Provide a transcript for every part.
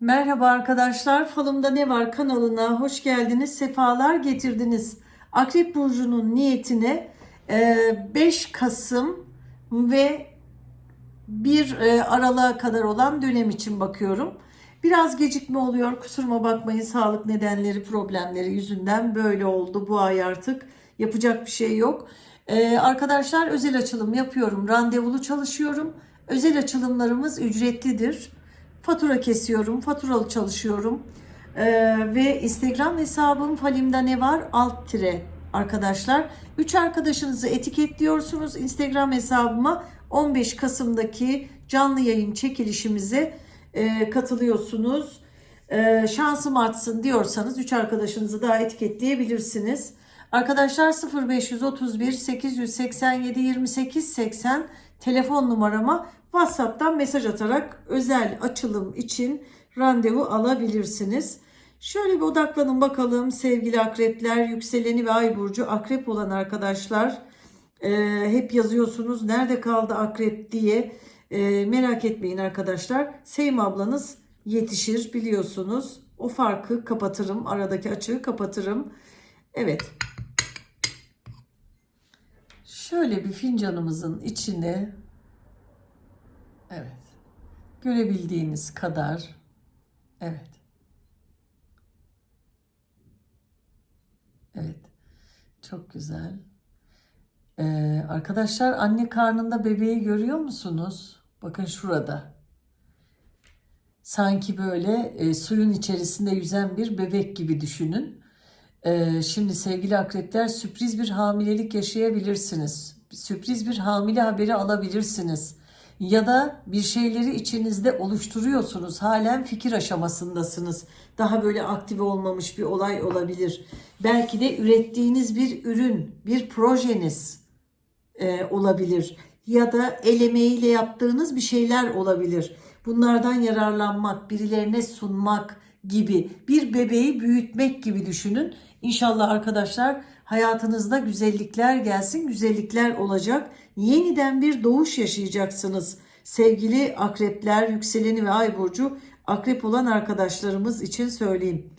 Merhaba arkadaşlar, Falımda Ne Var kanalına hoş geldiniz, sefalar getirdiniz. Akrep Burcu'nun niyetine e, 5 Kasım ve 1 e, Aralık'a kadar olan dönem için bakıyorum. Biraz gecikme oluyor, kusuruma bakmayın sağlık nedenleri, problemleri yüzünden böyle oldu bu ay artık. Yapacak bir şey yok. E, Arkadaşlar özel açılım yapıyorum, randevulu çalışıyorum. Özel açılımlarımız ücretlidir. Fatura kesiyorum, faturalı çalışıyorum. Ee, ve Instagram hesabım Falim'de ne var? Alt tire arkadaşlar. Üç arkadaşınızı etiketliyorsunuz Instagram hesabıma. 15 Kasım'daki canlı yayın çekilişimize e, katılıyorsunuz. E, şansım artsın diyorsanız 3 arkadaşınızı daha etiketleyebilirsiniz. Arkadaşlar 0531 887 28 80 telefon numarama WhatsApp'tan mesaj atarak özel açılım için randevu alabilirsiniz. Şöyle bir odaklanın bakalım sevgili akrepler, yükseleni ve ay burcu akrep olan arkadaşlar. e, hep yazıyorsunuz nerede kaldı akrep diye. E, merak etmeyin arkadaşlar. Sevim ablanız yetişir biliyorsunuz. O farkı kapatırım. Aradaki açığı kapatırım. Evet. Şöyle bir fincanımızın içine Evet. Görebildiğiniz kadar. Evet. Evet. Çok güzel. Ee, arkadaşlar anne karnında bebeği görüyor musunuz? Bakın şurada. Sanki böyle e, suyun içerisinde yüzen bir bebek gibi düşünün. Ee, şimdi sevgili akrepler sürpriz bir hamilelik yaşayabilirsiniz. Sürpriz bir hamile haberi alabilirsiniz ya da bir şeyleri içinizde oluşturuyorsunuz. Halen fikir aşamasındasınız. Daha böyle aktive olmamış bir olay olabilir. Belki de ürettiğiniz bir ürün, bir projeniz e, olabilir. Ya da el emeğiyle yaptığınız bir şeyler olabilir. Bunlardan yararlanmak, birilerine sunmak gibi bir bebeği büyütmek gibi düşünün. İnşallah arkadaşlar hayatınızda güzellikler gelsin, güzellikler olacak. Yeniden bir doğuş yaşayacaksınız. Sevgili akrepler, yükseleni ve ay burcu akrep olan arkadaşlarımız için söyleyeyim.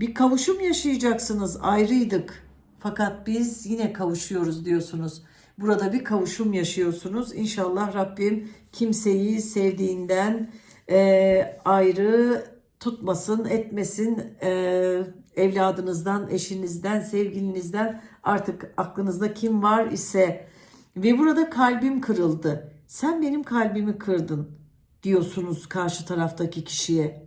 Bir kavuşum yaşayacaksınız. Ayrıydık. Fakat biz yine kavuşuyoruz diyorsunuz. Burada bir kavuşum yaşıyorsunuz. İnşallah Rabbim kimseyi sevdiğinden e, ayrı tutmasın, etmesin. E, evladınızdan, eşinizden, sevgilinizden artık aklınızda kim var ise ve burada kalbim kırıldı. Sen benim kalbimi kırdın diyorsunuz karşı taraftaki kişiye.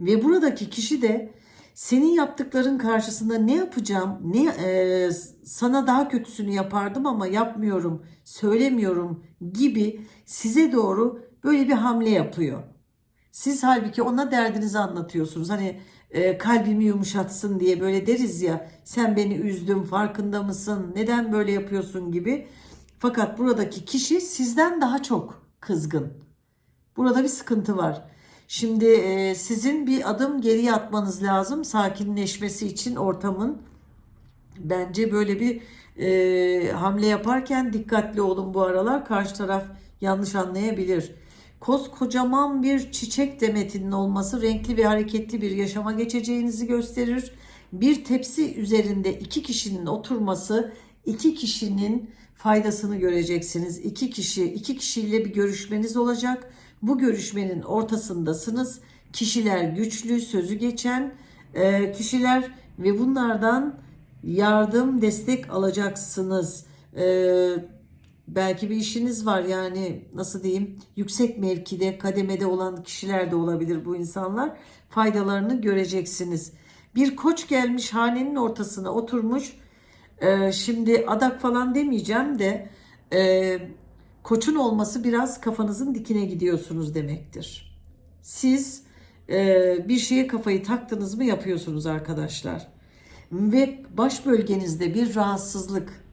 Ve buradaki kişi de senin yaptıkların karşısında ne yapacağım, ne e, sana daha kötüsünü yapardım ama yapmıyorum, söylemiyorum gibi size doğru böyle bir hamle yapıyor. Siz halbuki ona derdinizi anlatıyorsunuz. Hani e, kalbimi yumuşatsın diye böyle deriz ya. Sen beni üzdün, farkında mısın? Neden böyle yapıyorsun gibi. Fakat buradaki kişi sizden daha çok kızgın. Burada bir sıkıntı var. Şimdi e, sizin bir adım geriye atmanız lazım sakinleşmesi için ortamın. Bence böyle bir e, hamle yaparken dikkatli olun bu aralar. Karşı taraf yanlış anlayabilir. Koskocaman bir çiçek demetinin olması renkli ve hareketli bir yaşama geçeceğinizi gösterir. Bir tepsi üzerinde iki kişinin oturması iki kişinin faydasını göreceksiniz. İki kişi, iki kişiyle bir görüşmeniz olacak. Bu görüşmenin ortasındasınız. Kişiler güçlü, sözü geçen e, kişiler ve bunlardan yardım, destek alacaksınız. E, belki bir işiniz var yani nasıl diyeyim yüksek mevkide, kademede olan kişiler de olabilir bu insanlar. Faydalarını göreceksiniz. Bir koç gelmiş hanenin ortasına oturmuş ee, şimdi adak falan demeyeceğim de e, koçun olması biraz kafanızın dikine gidiyorsunuz demektir. Siz e, bir şeye kafayı taktınız mı yapıyorsunuz arkadaşlar. Ve baş bölgenizde bir rahatsızlık,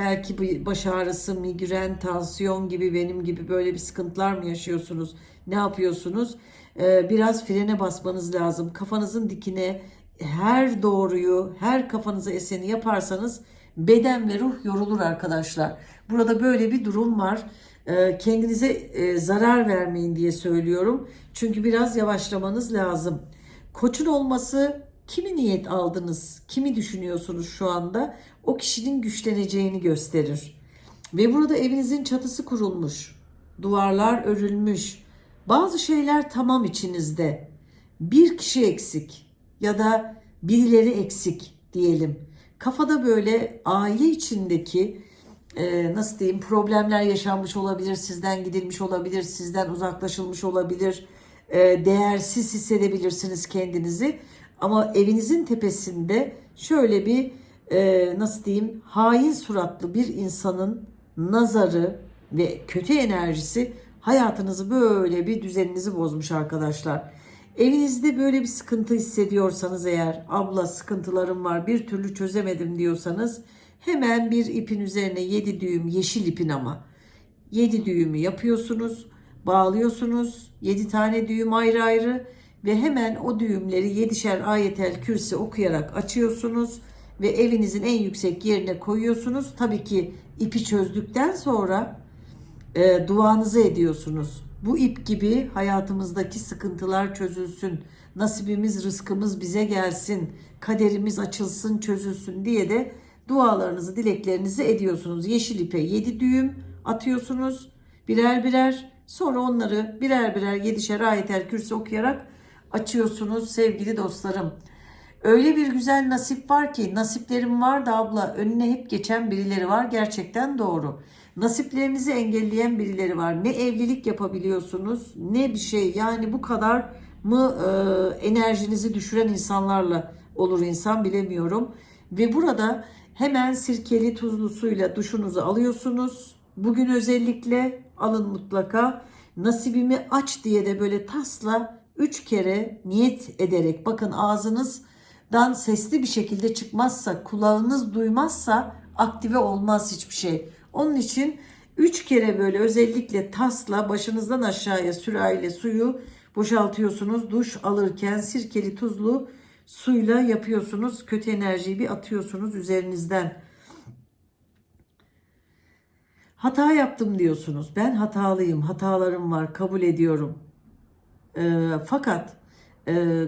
belki baş ağrısı, migren, tansiyon gibi benim gibi böyle bir sıkıntılar mı yaşıyorsunuz? Ne yapıyorsunuz? Ee, biraz frene basmanız lazım. Kafanızın dikine her doğruyu, her kafanıza eseni yaparsanız beden ve ruh yorulur arkadaşlar. Burada böyle bir durum var. Ee, kendinize e, zarar vermeyin diye söylüyorum. Çünkü biraz yavaşlamanız lazım. Koçun olması kimi niyet aldınız, kimi düşünüyorsunuz şu anda o kişinin güçleneceğini gösterir. Ve burada evinizin çatısı kurulmuş, duvarlar örülmüş, bazı şeyler tamam içinizde. Bir kişi eksik ya da birileri eksik diyelim. Kafada böyle aile içindeki e, nasıl diyeyim problemler yaşanmış olabilir, sizden gidilmiş olabilir, sizden uzaklaşılmış olabilir, e, değersiz hissedebilirsiniz kendinizi. Ama evinizin tepesinde şöyle bir e, nasıl diyeyim hain suratlı bir insanın nazarı ve kötü enerjisi hayatınızı böyle bir düzeninizi bozmuş arkadaşlar. Evinizde böyle bir sıkıntı hissediyorsanız eğer abla sıkıntılarım var bir türlü çözemedim diyorsanız hemen bir ipin üzerine 7 düğüm yeşil ipin ama 7 düğümü yapıyorsunuz, bağlıyorsunuz. 7 tane düğüm ayrı ayrı ve hemen o düğümleri 7'şer ayetel kürsi okuyarak açıyorsunuz ve evinizin en yüksek yerine koyuyorsunuz. Tabii ki ipi çözdükten sonra e, duanızı ediyorsunuz. Bu ip gibi hayatımızdaki sıkıntılar çözülsün. Nasibimiz, rızkımız bize gelsin. Kaderimiz açılsın, çözülsün diye de dualarınızı, dileklerinizi ediyorsunuz. Yeşil ipe 7 düğüm atıyorsunuz. Birer birer. Sonra onları birer birer yedişer ayetel kürsi okuyarak açıyorsunuz sevgili dostlarım. Öyle bir güzel nasip var ki nasiplerim var da abla önüne hep geçen birileri var gerçekten doğru. Nasiplerinizi engelleyen birileri var. Ne evlilik yapabiliyorsunuz ne bir şey yani bu kadar mı e, enerjinizi düşüren insanlarla olur insan bilemiyorum. Ve burada hemen sirkeli tuzlu suyla duşunuzu alıyorsunuz. Bugün özellikle alın mutlaka. Nasibimi aç diye de böyle tasla üç kere niyet ederek bakın ağzınızdan sesli bir şekilde çıkmazsa kulağınız duymazsa aktive olmaz hiçbir şey. Onun için üç kere böyle özellikle tasla başınızdan aşağıya sürahiyle suyu boşaltıyorsunuz. Duş alırken sirkeli tuzlu suyla yapıyorsunuz. Kötü enerjiyi bir atıyorsunuz üzerinizden. Hata yaptım diyorsunuz. Ben hatalıyım, hatalarım var, kabul ediyorum. Ee, fakat e,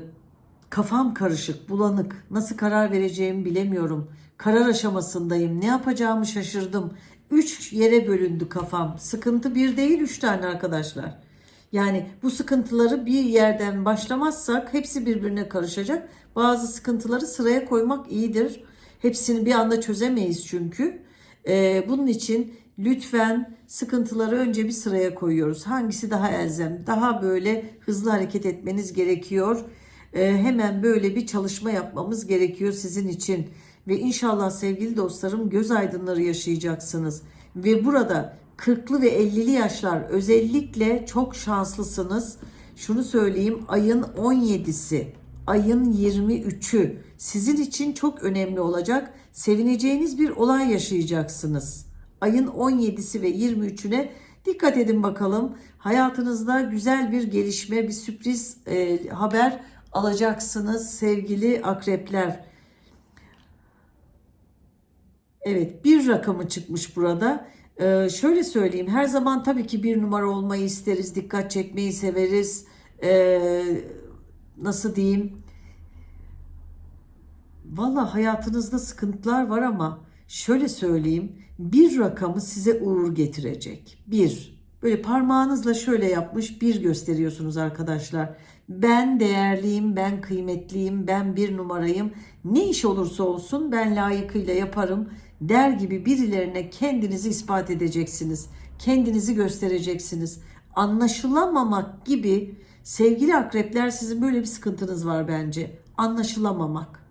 kafam karışık, bulanık. Nasıl karar vereceğimi bilemiyorum. Karar aşamasındayım. Ne yapacağımı şaşırdım. Üç yere bölündü kafam. Sıkıntı bir değil, üç tane arkadaşlar. Yani bu sıkıntıları bir yerden başlamazsak hepsi birbirine karışacak. Bazı sıkıntıları sıraya koymak iyidir. Hepsini bir anda çözemeyiz çünkü. Ee, bunun için lütfen sıkıntıları önce bir sıraya koyuyoruz. Hangisi daha elzem, daha böyle hızlı hareket etmeniz gerekiyor. Ee, hemen böyle bir çalışma yapmamız gerekiyor sizin için. Ve inşallah sevgili dostlarım göz aydınları yaşayacaksınız. Ve burada 40'lı ve 50'li yaşlar özellikle çok şanslısınız. Şunu söyleyeyim ayın 17'si, ayın 23'ü sizin için çok önemli olacak. Sevineceğiniz bir olay yaşayacaksınız. Ayın 17'si ve 23'üne dikkat edin bakalım. Hayatınızda güzel bir gelişme, bir sürpriz e, haber alacaksınız sevgili akrepler. Evet bir rakamı çıkmış burada. Ee, şöyle söyleyeyim her zaman tabii ki bir numara olmayı isteriz, dikkat çekmeyi severiz. Ee, nasıl diyeyim? Valla hayatınızda sıkıntılar var ama şöyle söyleyeyim bir rakamı size uğur getirecek. Bir. Böyle parmağınızla şöyle yapmış bir gösteriyorsunuz arkadaşlar. Ben değerliyim, ben kıymetliyim, ben bir numarayım. Ne iş olursa olsun ben layıkıyla yaparım der gibi birilerine kendinizi ispat edeceksiniz. Kendinizi göstereceksiniz. Anlaşılamamak gibi sevgili akrepler sizin böyle bir sıkıntınız var bence. Anlaşılamamak.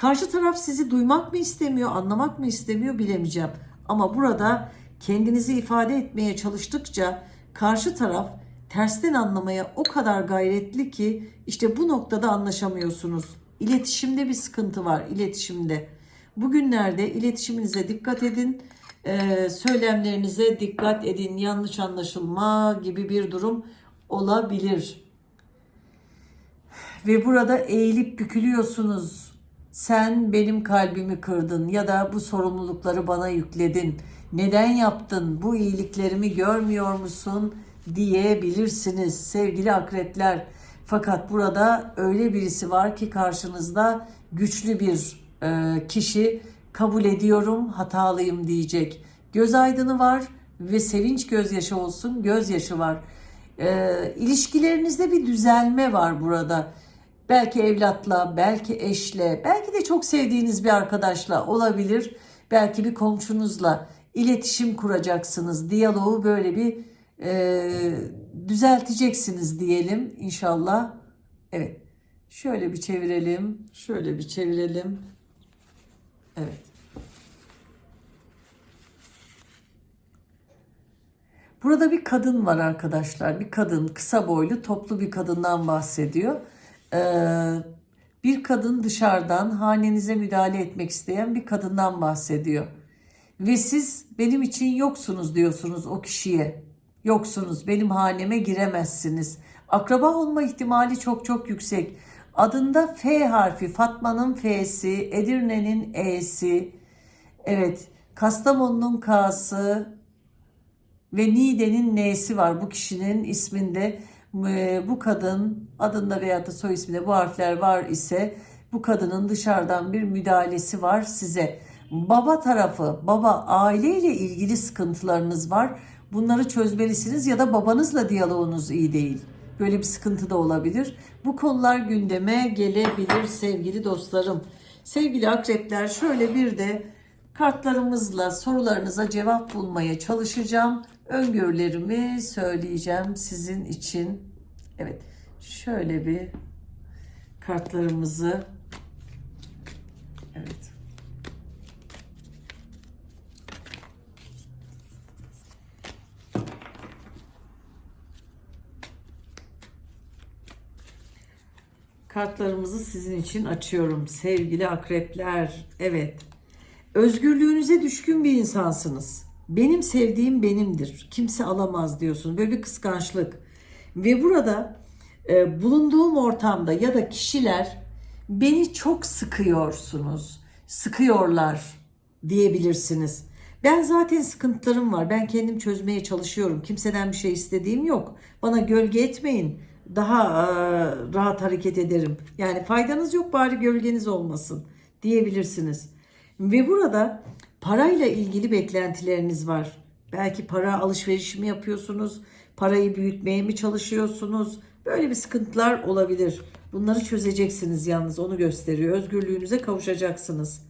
Karşı taraf sizi duymak mı istemiyor, anlamak mı istemiyor bilemeyeceğim. Ama burada kendinizi ifade etmeye çalıştıkça karşı taraf tersten anlamaya o kadar gayretli ki işte bu noktada anlaşamıyorsunuz. İletişimde bir sıkıntı var, iletişimde. Bugünlerde iletişiminize dikkat edin. Ee, söylemlerinize dikkat edin. Yanlış anlaşılma gibi bir durum olabilir. Ve burada eğilip bükülüyorsunuz. Sen benim kalbimi kırdın ya da bu sorumlulukları bana yükledin Neden yaptın? Bu iyiliklerimi görmüyor musun? diyebilirsiniz sevgili akrepler. Fakat burada öyle birisi var ki karşınızda güçlü bir e, kişi kabul ediyorum hatalıyım diyecek. Göz aydını var ve sevinç gözyaşı olsun gözyaşı var. E, ilişkilerinizde bir düzelme var burada. Belki evlatla, belki eşle, belki de çok sevdiğiniz bir arkadaşla olabilir. Belki bir komşunuzla iletişim kuracaksınız. Diyaloğu böyle bir e, düzelteceksiniz diyelim inşallah. Evet. Şöyle bir çevirelim. Şöyle bir çevirelim. Evet. Burada bir kadın var arkadaşlar. Bir kadın kısa boylu toplu bir kadından bahsediyor. Ee, bir kadın dışarıdan hanenize müdahale etmek isteyen bir kadından bahsediyor. Ve siz benim için yoksunuz diyorsunuz o kişiye. Yoksunuz benim haneme giremezsiniz. Akraba olma ihtimali çok çok yüksek. Adında F harfi, Fatma'nın F'si, Edirne'nin E'si, evet Kastamonu'nun K'sı, ve Nide'nin N'si var bu kişinin isminde. Ee, Bu kadın adında veya da soy isminde bu harfler var ise bu kadının dışarıdan bir müdahalesi var size. Baba tarafı, baba aileyle ilgili sıkıntılarınız var. Bunları çözmelisiniz ya da babanızla diyaloğunuz iyi değil. Böyle bir sıkıntı da olabilir. Bu konular gündeme gelebilir sevgili dostlarım. Sevgili akrepler şöyle bir de kartlarımızla sorularınıza cevap bulmaya çalışacağım. Öngörülerimi söyleyeceğim sizin için. Evet şöyle bir kartlarımızı evet Kartlarımızı sizin için açıyorum sevgili akrepler. Evet. Özgürlüğünüze düşkün bir insansınız. Benim sevdiğim benimdir. Kimse alamaz diyorsunuz. Böyle bir kıskançlık. Ve burada e, bulunduğum ortamda ya da kişiler beni çok sıkıyorsunuz. Sıkıyorlar diyebilirsiniz. Ben zaten sıkıntılarım var. Ben kendim çözmeye çalışıyorum. Kimseden bir şey istediğim yok. Bana gölge etmeyin. Daha e, rahat hareket ederim. Yani faydanız yok bari gölgeniz olmasın diyebilirsiniz. Ve burada parayla ilgili beklentileriniz var. Belki para alışverişi mi yapıyorsunuz? Parayı büyütmeye mi çalışıyorsunuz? Böyle bir sıkıntılar olabilir. Bunları çözeceksiniz yalnız onu gösteriyor. Özgürlüğünüze kavuşacaksınız.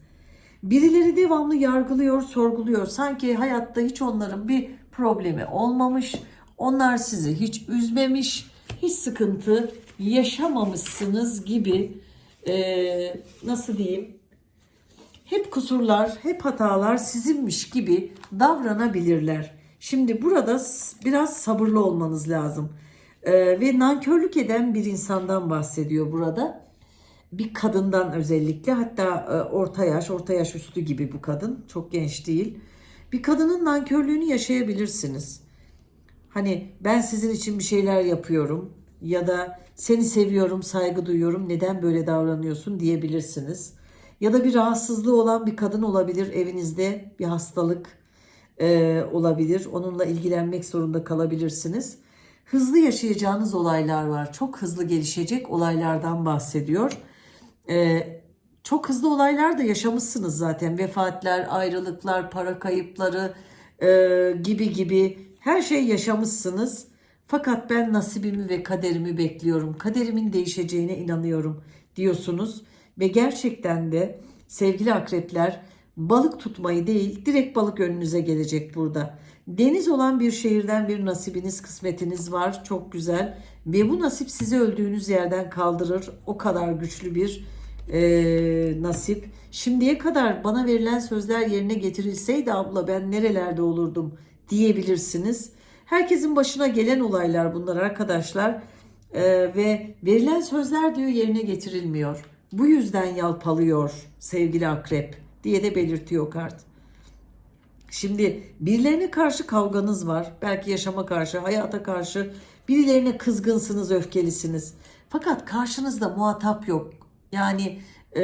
Birileri devamlı yargılıyor, sorguluyor. Sanki hayatta hiç onların bir problemi olmamış. Onlar sizi hiç üzmemiş, hiç sıkıntı yaşamamışsınız gibi eee, nasıl diyeyim hep kusurlar, hep hatalar sizinmiş gibi davranabilirler. Şimdi burada biraz sabırlı olmanız lazım. Ee, ve nankörlük eden bir insandan bahsediyor burada. Bir kadından özellikle hatta e, orta yaş, orta yaş üstü gibi bu kadın. Çok genç değil. Bir kadının nankörlüğünü yaşayabilirsiniz. Hani ben sizin için bir şeyler yapıyorum ya da seni seviyorum, saygı duyuyorum, neden böyle davranıyorsun diyebilirsiniz. Ya da bir rahatsızlığı olan bir kadın olabilir evinizde bir hastalık e, olabilir. Onunla ilgilenmek zorunda kalabilirsiniz. Hızlı yaşayacağınız olaylar var. Çok hızlı gelişecek olaylardan bahsediyor. E, çok hızlı olaylar da yaşamışsınız zaten. Vefatler, ayrılıklar, para kayıpları e, gibi gibi her şey yaşamışsınız. Fakat ben nasibimi ve kaderimi bekliyorum. Kaderimin değişeceğine inanıyorum diyorsunuz. Ve gerçekten de sevgili akrepler balık tutmayı değil direkt balık önünüze gelecek burada. Deniz olan bir şehirden bir nasibiniz, kısmetiniz var. Çok güzel. Ve bu nasip sizi öldüğünüz yerden kaldırır. O kadar güçlü bir e, nasip. Şimdiye kadar bana verilen sözler yerine getirilseydi abla ben nerelerde olurdum diyebilirsiniz. Herkesin başına gelen olaylar bunlar arkadaşlar. E, ve verilen sözler diyor yerine getirilmiyor. Bu yüzden yalpalıyor sevgili akrep diye de belirtiyor kart. Şimdi birilerine karşı kavganız var. Belki yaşama karşı, hayata karşı. Birilerine kızgınsınız, öfkelisiniz. Fakat karşınızda muhatap yok. Yani e,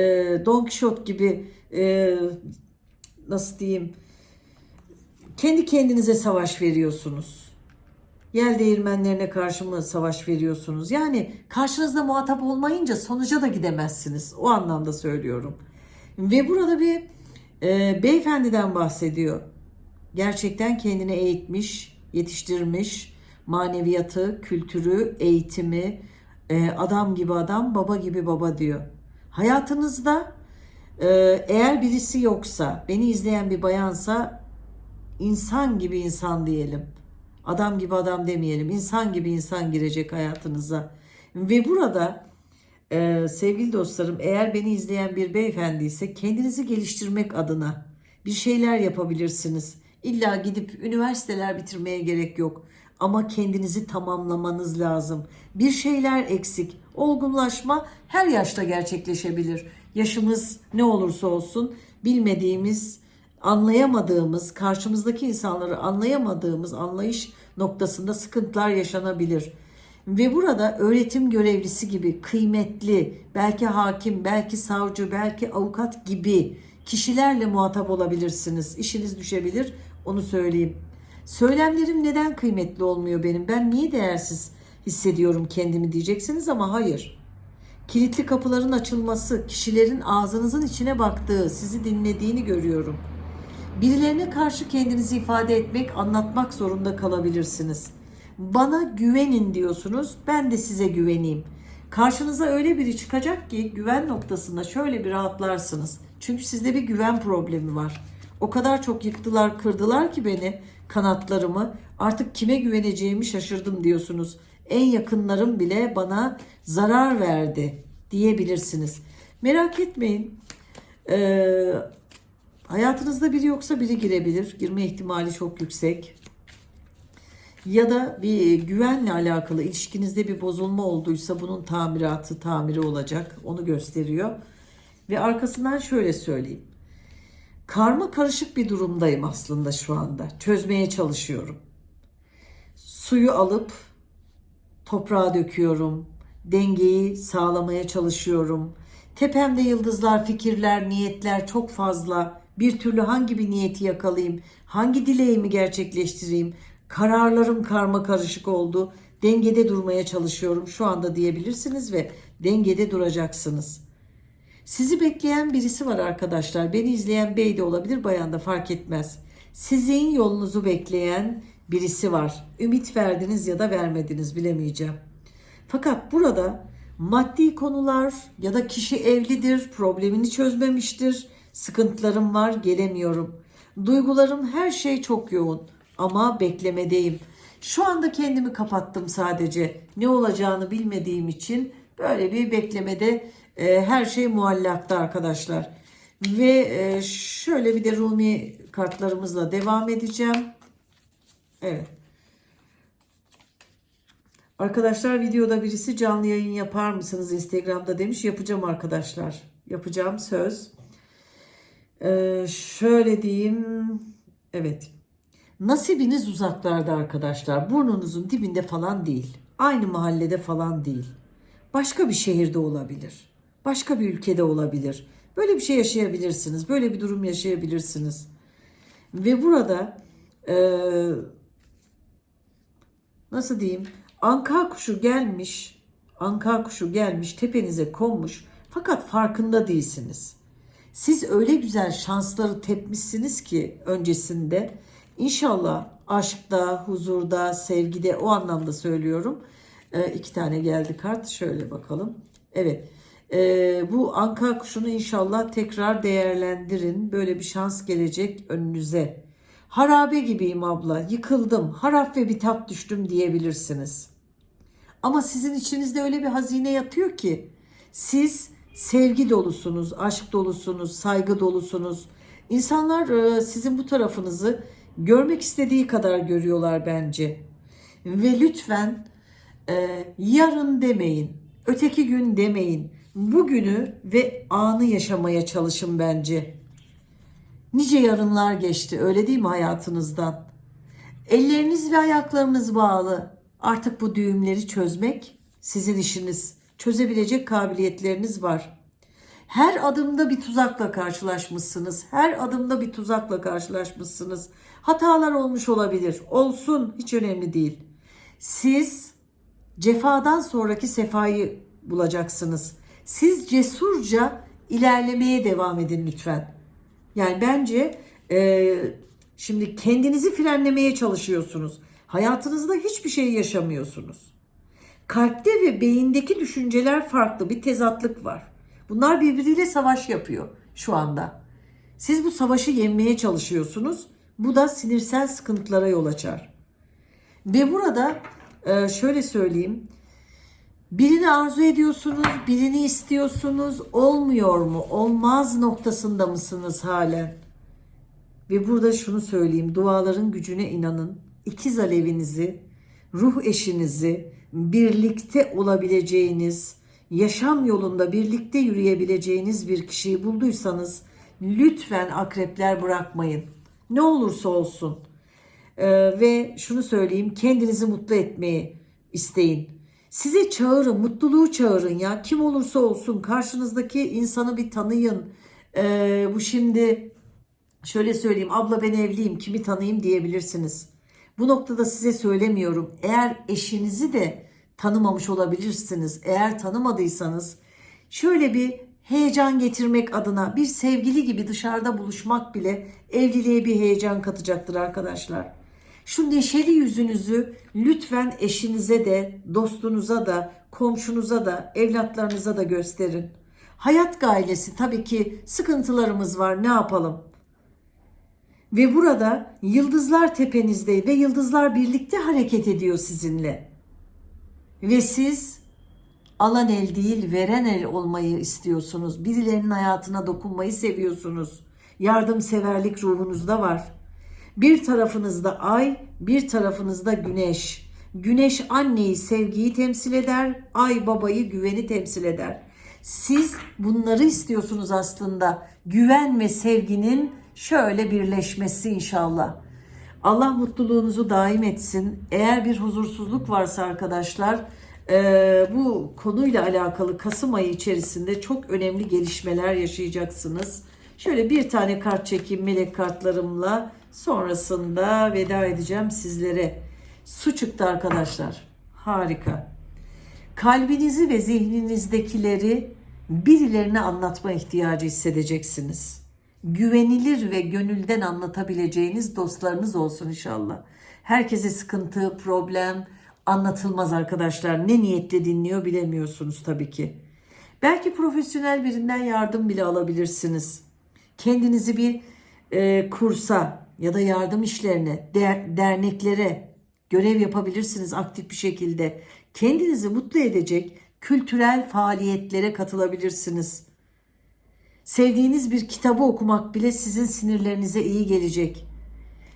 Don Quixote gibi e, nasıl diyeyim Kendi kendinize savaş veriyorsunuz. Yel değirmenlerine karşı mı savaş veriyorsunuz? Yani karşınızda muhatap olmayınca sonuca da gidemezsiniz. O anlamda söylüyorum. Ve burada bir e, beyefendiden bahsediyor. Gerçekten kendini eğitmiş, yetiştirmiş, maneviyatı, kültürü, eğitimi, e, adam gibi adam, baba gibi baba diyor. Hayatınızda e, eğer birisi yoksa, beni izleyen bir bayansa insan gibi insan diyelim. Adam gibi adam demeyelim. İnsan gibi insan girecek hayatınıza. Ve burada e, sevgili dostlarım eğer beni izleyen bir beyefendi ise kendinizi geliştirmek adına bir şeyler yapabilirsiniz. İlla gidip üniversiteler bitirmeye gerek yok. Ama kendinizi tamamlamanız lazım. Bir şeyler eksik. Olgunlaşma her yaşta gerçekleşebilir. Yaşımız ne olursa olsun bilmediğimiz, anlayamadığımız, karşımızdaki insanları anlayamadığımız anlayış noktasında sıkıntılar yaşanabilir. Ve burada öğretim görevlisi gibi kıymetli, belki hakim, belki savcı, belki avukat gibi kişilerle muhatap olabilirsiniz. İşiniz düşebilir, onu söyleyeyim. Söylemlerim neden kıymetli olmuyor benim? Ben niye değersiz hissediyorum kendimi diyeceksiniz ama hayır. Kilitli kapıların açılması, kişilerin ağzınızın içine baktığı, sizi dinlediğini görüyorum. Birilerine karşı kendinizi ifade etmek, anlatmak zorunda kalabilirsiniz. Bana güvenin diyorsunuz, ben de size güveneyim. Karşınıza öyle biri çıkacak ki güven noktasında şöyle bir rahatlarsınız. Çünkü sizde bir güven problemi var. O kadar çok yıktılar, kırdılar ki beni, kanatlarımı. Artık kime güveneceğimi şaşırdım diyorsunuz. En yakınlarım bile bana zarar verdi diyebilirsiniz. Merak etmeyin. Ee, hayatınızda biri yoksa biri girebilir. Girme ihtimali çok yüksek. Ya da bir güvenle alakalı ilişkinizde bir bozulma olduysa bunun tamiratı, tamiri olacak. Onu gösteriyor. Ve arkasından şöyle söyleyeyim. Karma karışık bir durumdayım aslında şu anda. Çözmeye çalışıyorum. Suyu alıp toprağa döküyorum. Dengeyi sağlamaya çalışıyorum. Tepemde yıldızlar, fikirler, niyetler çok fazla. Bir türlü hangi bir niyeti yakalayayım? Hangi dileğimi gerçekleştireyim? Kararlarım karma karışık oldu. Dengede durmaya çalışıyorum şu anda diyebilirsiniz ve dengede duracaksınız. Sizi bekleyen birisi var arkadaşlar. Beni izleyen bey de olabilir, bayan da fark etmez. Sizin yolunuzu bekleyen birisi var. Ümit verdiniz ya da vermediniz bilemeyeceğim. Fakat burada maddi konular ya da kişi evlidir, problemini çözmemiştir, sıkıntılarım var, gelemiyorum. Duygularım her şey çok yoğun ama beklemedeyim. Şu anda kendimi kapattım sadece. Ne olacağını bilmediğim için böyle bir beklemede e, her şey muallakta arkadaşlar. Ve e, şöyle bir de Rumi kartlarımızla devam edeceğim. Evet. Arkadaşlar videoda birisi canlı yayın yapar mısınız Instagram'da demiş. Yapacağım arkadaşlar. Yapacağım söz. Ee, şöyle diyeyim. Evet. Nasibiniz uzaklarda arkadaşlar. Burnunuzun dibinde falan değil. Aynı mahallede falan değil. Başka bir şehirde olabilir. Başka bir ülkede olabilir. Böyle bir şey yaşayabilirsiniz. Böyle bir durum yaşayabilirsiniz. Ve burada eee nasıl diyeyim? Anka kuşu gelmiş, anka kuşu gelmiş, tepenize konmuş fakat farkında değilsiniz. Siz öyle güzel şansları tepmişsiniz ki öncesinde İnşallah aşkta, huzurda, sevgide o anlamda söylüyorum. Ee, iki tane geldi kart. Şöyle bakalım. Evet. Ee, bu anka kuşunu inşallah tekrar değerlendirin. Böyle bir şans gelecek önünüze. Harabe gibiyim abla. Yıkıldım. Harap ve bitap düştüm diyebilirsiniz. Ama sizin içinizde öyle bir hazine yatıyor ki siz sevgi dolusunuz, aşk dolusunuz, saygı dolusunuz. İnsanlar e, sizin bu tarafınızı görmek istediği kadar görüyorlar bence. Ve lütfen e, yarın demeyin, öteki gün demeyin. Bugünü ve anı yaşamaya çalışın bence. Nice yarınlar geçti öyle değil mi hayatınızdan? Elleriniz ve ayaklarınız bağlı. Artık bu düğümleri çözmek sizin işiniz. Çözebilecek kabiliyetleriniz var. Her adımda bir tuzakla karşılaşmışsınız. Her adımda bir tuzakla karşılaşmışsınız. Hatalar olmuş olabilir. Olsun hiç önemli değil. Siz cefadan sonraki sefayı bulacaksınız. Siz cesurca ilerlemeye devam edin lütfen. Yani bence e, şimdi kendinizi frenlemeye çalışıyorsunuz. Hayatınızda hiçbir şey yaşamıyorsunuz. Kalpte ve beyindeki düşünceler farklı bir tezatlık var. Bunlar birbiriyle savaş yapıyor şu anda. Siz bu savaşı yenmeye çalışıyorsunuz. Bu da sinirsel sıkıntılara yol açar. Ve burada e, şöyle söyleyeyim. Birini arzu ediyorsunuz, birini istiyorsunuz. Olmuyor mu? Olmaz noktasında mısınız halen? Ve burada şunu söyleyeyim. Duaların gücüne inanın. İkiz alevinizi, ruh eşinizi, birlikte olabileceğiniz, yaşam yolunda birlikte yürüyebileceğiniz bir kişiyi bulduysanız lütfen akrepler bırakmayın. Ne olursa olsun. Ee, ve şunu söyleyeyim kendinizi mutlu etmeyi isteyin. Size çağırın, mutluluğu çağırın ya. Kim olursa olsun karşınızdaki insanı bir tanıyın. Ee, bu şimdi şöyle söyleyeyim abla ben evliyim kimi tanıyayım diyebilirsiniz. Bu noktada size söylemiyorum. Eğer eşinizi de tanımamış olabilirsiniz. Eğer tanımadıysanız şöyle bir heyecan getirmek adına bir sevgili gibi dışarıda buluşmak bile evliliğe bir heyecan katacaktır arkadaşlar. Şu neşeli yüzünüzü lütfen eşinize de, dostunuza da, komşunuza da, evlatlarınıza da gösterin. Hayat gailesi tabii ki sıkıntılarımız var ne yapalım? Ve burada yıldızlar tepenizde ve yıldızlar birlikte hareket ediyor sizinle. Ve siz alan el değil veren el olmayı istiyorsunuz. Birilerinin hayatına dokunmayı seviyorsunuz. Yardımseverlik ruhunuzda var. Bir tarafınızda ay, bir tarafınızda güneş. Güneş anneyi, sevgiyi temsil eder, ay babayı, güveni temsil eder. Siz bunları istiyorsunuz aslında. Güven ve sevginin şöyle birleşmesi inşallah. Allah mutluluğunuzu daim etsin. Eğer bir huzursuzluk varsa arkadaşlar e, bu konuyla alakalı Kasım ayı içerisinde çok önemli gelişmeler yaşayacaksınız. Şöyle bir tane kart çekeyim melek kartlarımla. Sonrasında veda edeceğim sizlere. Su çıktı arkadaşlar. Harika. Kalbinizi ve zihninizdekileri birilerine anlatma ihtiyacı hissedeceksiniz. Güvenilir ve gönülden anlatabileceğiniz dostlarınız olsun inşallah. Herkese sıkıntı, problem anlatılmaz arkadaşlar. Ne niyetle dinliyor bilemiyorsunuz tabii ki. Belki profesyonel birinden yardım bile alabilirsiniz. Kendinizi bir e, kursa ya da yardım işlerine, der- derneklere görev yapabilirsiniz aktif bir şekilde. Kendinizi mutlu edecek kültürel faaliyetlere katılabilirsiniz. Sevdiğiniz bir kitabı okumak bile sizin sinirlerinize iyi gelecek.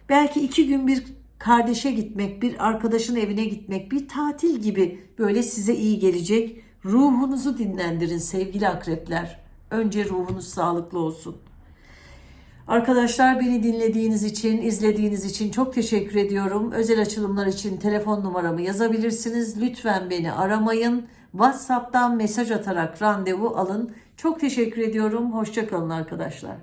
Belki iki gün bir kardeşe gitmek, bir arkadaşın evine gitmek, bir tatil gibi böyle size iyi gelecek. Ruhunuzu dinlendirin sevgili akrepler. Önce ruhunuz sağlıklı olsun. Arkadaşlar beni dinlediğiniz için, izlediğiniz için çok teşekkür ediyorum. Özel açılımlar için telefon numaramı yazabilirsiniz. Lütfen beni aramayın. WhatsApp'tan mesaj atarak randevu alın. Çok teşekkür ediyorum. Hoşçakalın arkadaşlar.